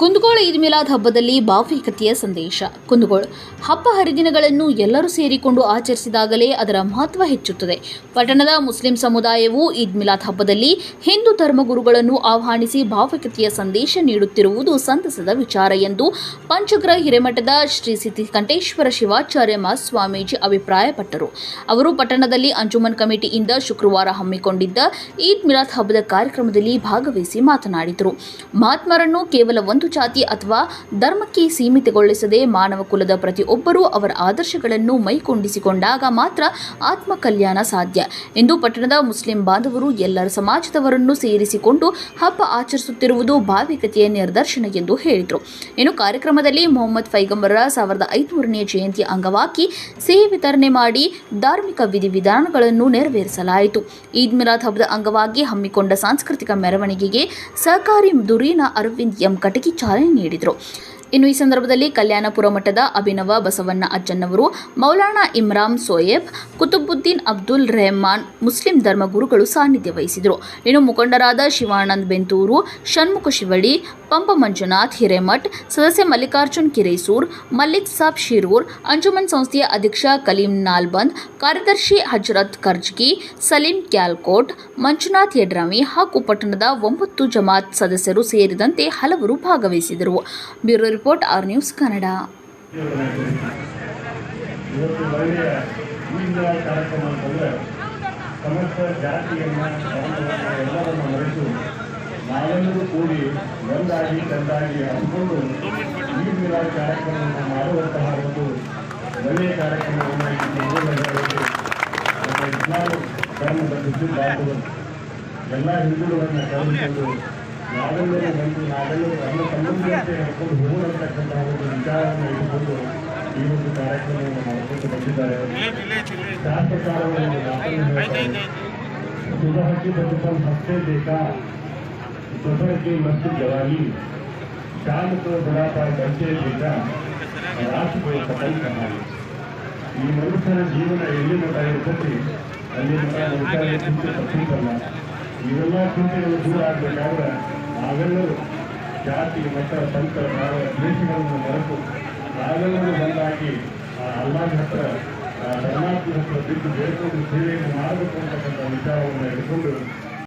ಕುಂದಗೋಳ ಈದ್ ಮಿಲಾದ್ ಹಬ್ಬದಲ್ಲಿ ಭಾವೈಕ್ಯತೆಯ ಸಂದೇಶ. ಕುಂದಗೋಳ ಹಬ್ಬ ಹರಿದಿನಗಳನ್ನು ಎಲ್ಲರೂ ಸೇರಿಕೊಂಡು ಆಚರಿಸಿದಾಗಲೇ ಅದರ ಮಹತ್ವ ಹೆಚ್ಚುತ್ತದೆ. ಪಟ್ಟಣದ ಮುಸ್ಲಿಂ ಸಮುದಾಯವು ಈದ್ ಮಿಲಾದ್ ಹಬ್ಬದಲ್ಲಿ ಹಿಂದೂ ಧರ್ಮಗುರುಗಳನ್ನು ಆಹ್ವಾನಿಸಿ ಭಾವೈಕ್ಯತೆಯ ಸಂದೇಶ ನೀಡುತ್ತಿರುವುದು ಸಂತಸದ ವಿಚಾರ ಎಂದು ಪಂಚಗ್ರ ಹಿರೇಮಠದ ಶ್ರೀ ಸಿದ್ಧಿಕಂಠೇಶ್ವರ ಶಿವಾಚಾರ್ಯ ಮಾ ಸ್ವಾಮೀಜಿ ಅಭಿಪ್ರಾಯಪಟ್ಟರು. ಅವರು ಪಟ್ಟಣದಲ್ಲಿ ಅಂಜುಮನ್ ಕಮಿಟಿಯಿಂದ ಶುಕ್ರವಾರ ಹಮ್ಮಿಕೊಂಡಿದ್ದ ಈದ್ ಮಿಲಾದ್ ಹಬ್ಬದ ಕಾರ್ಯಕ್ರಮದಲ್ಲಿ ಭಾಗವಹಿಸಿ ಮಾತನಾಡಿದರು. ಮಹಾತ್ಮರನ್ನು ಕೇವಲ ಒಂದು ಜಾತಿ ಅಥವಾ ಧರ್ಮಕ್ಕೆ ಸೀಮಿತಗೊಳಿಸದೆ ಮಾನವ ಕುಲದ ಪ್ರತಿಯೊಬ್ಬರೂ ಅವರ ಆದರ್ಶಗಳನ್ನು ಮೈಕೊಂಡಿಸಿಕೊಂಡಾಗ ಮಾತ್ರ ಆತ್ಮ ಕಲ್ಯಾಣ ಸಾಧ್ಯ. ಎಂದು ಪಟ್ಟಣದ ಮುಸ್ಲಿಂ ಬಾಂಧವರು ಎಲ್ಲರ ಸಮಾಜದವರನ್ನು ಸೇರಿಸಿಕೊಂಡು ಹಬ್ಬ ಆಚರಿಸುತ್ತಿರುವುದು ಭಾವಿಕತೆಯ ನಿದರ್ಶನ ಎಂದು ಹೇಳಿದರು. ಇನ್ನು ಕಾರ್ಯಕ್ರಮದಲ್ಲಿ ಮೊಹಮ್ಮದ್ ಫೈಗಂಬರ ಸಾವಿರದ ಐದುನೂರನೇ ಜಯಂತಿ ಅಂಗವಾಗಿ ಸಿಹಿ ವಿತರಣೆ ಮಾಡಿ ಧಾರ್ಮಿಕ ವಿಧಿವಿಧಾನಗಳನ್ನು ನೆರವೇರಿಸಲಾಯಿತು. ಈದ್ ಮಿಲಾದ್ ಹಬ್ಬದ ಅಂಗವಾಗಿ ಹಮ್ಮಿಕೊಂಡ ಸಾಂಸ್ಕೃತಿಕ ಮೆರವಣಿಗೆಗೆ ಸಹಕಾರಿ ದುರೀನ ಅರವಿಂದ್ ಎಂ ಕಟಗಿ ಚಾಲನೆ ನೀಡಿದರು. ಇನ್ನು ಈ ಸಂದರ್ಭದಲ್ಲಿ ಕಲ್ಯಾಣಪುರ ಮಠದ ಅಭಿನವ ಬಸವಣ್ಣ ಅಜ್ಜನ್ನವರು ಮೌಲಾನಾ ಇಮ್ರಾಮ್ ಸೋಯೆಬ್, ಕುತುಬುದ್ದೀನ್ ಅಬ್ದುಲ್ ರೆಹಮಾನ್ ಮುಸ್ಲಿಂ ಧರ್ಮಗುರುಗಳು ಸಾನ್ನಿಧ್ಯ ವಹಿಸಿದರು. ಇನ್ನು ಮುಖಂಡರಾದ ಶಿವಾನಂದ್ ಬೆಂತೂರು, ಷಣ್ಮುಖ ಶಿವಳಿ ಪಂಪ ಮಂಜುನಾಥ್ ಹಿರೇಮಠ್, ಸದಸ್ಯ ಮಲ್ಲಿಕಾರ್ಜುನ್ ಕಿರೇಸೂರ್, ಮಲ್ಲಿಕ್ ಸಾಬ್ ಶಿರೂರ್, ಅಂಜುಮನ್ ಸಂಸ್ಥೆಯ ಅಧ್ಯಕ್ಷ ಕಲೀಂ ನಾಲ್ಬಂದ್, ಕಾರ್ಯದರ್ಶಿ ಹಜರತ್ ಕರ್ಜ್ಗಿ, ಸಲೀಂ ಕ್ಯಾಲ್ಕೋಟ್, ಮಂಜುನಾಥ್ ಯಡ್ರಾಮಿ ಹಾಗೂ ಪಟ್ಟಣದ ಒಂಬತ್ತು ಜಮಾತ್ ಸದಸ್ಯರು ಸೇರಿದಂತೆ ಹಲವರು ಭಾಗವಹಿಸಿದರು. Bureau report R news Kannada. ನಾವೆಲ್ಲರೂ ಕೂಡಿ ಒಂದಾಗಿ ಕಂದಾಗಿ ಹಮ್ಮಿಕೊಂಡು ಈ ದಿನ ಕಾರ್ಯಕ್ರಮವನ್ನು ಮಾಡುವಂತಹ ಒಂದು ಒಳ್ಳೆಯ ಕಾರ್ಯಕ್ರಮವನ್ನು ಧರ್ಮದ ವಿದ್ಯುತ್ ಎಲ್ಲ ಹಿಂದೂಗಳನ್ನು ಕರೆದುಕೊಂಡು ನಾವೆಲ್ಲರೂ ಬಂದು ನಾವೆಲ್ಲರೂ ನಮ್ಮ ಸಂಬಂಧಿಯಂತೆ ನಡ್ಕೊಂಡು ಹೋಗುವಂತಕ್ಕಂತಹ ಒಂದು ವಿಚಾರವನ್ನು ಇಟ್ಟುಕೊಂಡು ಈ ಒಂದು ಕಾರ್ಯಕ್ರಮವನ್ನು ಮಾಡಿಕೊಂಡು ಬಂದಿದ್ದಾರೆ ಶಾಸ್ತ್ರಕಾರವನ್ನು ಮಾತನ್ನು सुबह की बचपन हफ्ते देखा दोपहर की मस्जिद जवानी शाम को बड़ा पार बच्चे देखा रात को सफल कहानी ಈ ಮನುಷ್ಯನ ಜೀವನ ಎಲ್ಲಿ ಮಠ ಇರ್ತೈತಿ ಅಲ್ಲಿ ಮಠ ಮನುಷ್ಯ ಚಿಂತೆ ತಪ್ಪಿಸಲ್ಲ ಇವೆಲ್ಲ ಚಿಂತೆಗಳು ದೂರ ಆಗಬೇಕಾದ್ರೆ ನಾವೆಲ್ಲರೂ ಜಾತಿ ಮತ ಸಂತ ದ್ವೇಷಗಳನ್ನು ಮರೆತು ನಾವೆಲ್ಲರೂ ಬಂದಾಗಿ ಆ ಅಲ್ಲಾಹ್ ಹತ್ರ ಧರ್ಮಾತ್ಮ ಹತ್ರ ಬಿದ್ದು ಬೇಡ್ಕೊಂಡು ಸೇವೆಯನ್ನು ಮಾಡಬೇಕು ಅಂತಕ್ಕಂಥ ವಿಚಾರವನ್ನು ಇಟ್ಕೊಂಡು